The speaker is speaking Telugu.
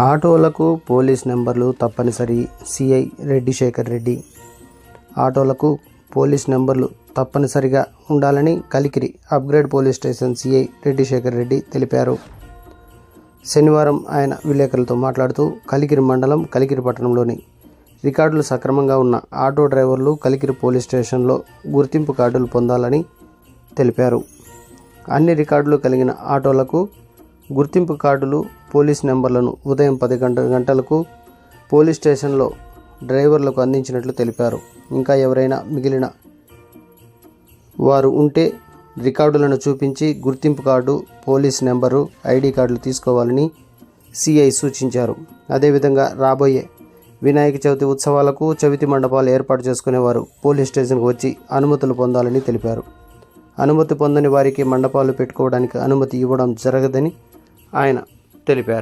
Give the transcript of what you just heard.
ఆటోలకు పోలీస్ నెంబర్లు తప్పనిసరి. సిఐ రెడ్డి శేఖర్ రెడ్డి. ఆటోలకు పోలీస్ నెంబర్లు తప్పనిసరిగా ఉండాలని Kalikiri upgrade police station CI Reddy Shekhar Reddy తెలిపారు. శనివారం ఆయన విలేకరులతో మాట్లాడుతూ కలికిరి మండలం కలికిరి పట్టణంలోని రికార్డులు సక్రమంగా ఉన్న ఆటో డ్రైవర్లు కలికిరి పోలీస్ స్టేషన్లో గుర్తింపు కార్డులు పొందాలని తెలిపారు. అన్ని రికార్డులు కలిగిన ఆటోలకు గుర్తింపు కార్డులు పోలీస్ నెంబర్లను ఉదయం పది గంట గంటలకు పోలీస్ స్టేషన్లో డ్రైవర్లకు అందించినట్లు తెలిపారు. ఇంకా ఎవరైనా మిగిలిన వారు ఉంటే రికార్డులను చూపించి గుర్తింపు కార్డు పోలీస్ నెంబరు ఐడి కార్డులు తీసుకోవాలని సిఐ సూచించారు. అదేవిధంగా రాబోయే వినాయక చవితి ఉత్సవాలకు చవితి మండపాలు ఏర్పాటు చేసుకునేవారు పోలీస్ స్టేషన్కు వచ్చి అనుమతులు పొందాలని తెలిపారు. అనుమతి పొందని వారికి మండపాలు పెట్టుకోవడానికి అనుమతి ఇవ్వడం జరగదని ఆయన తెలిపారు.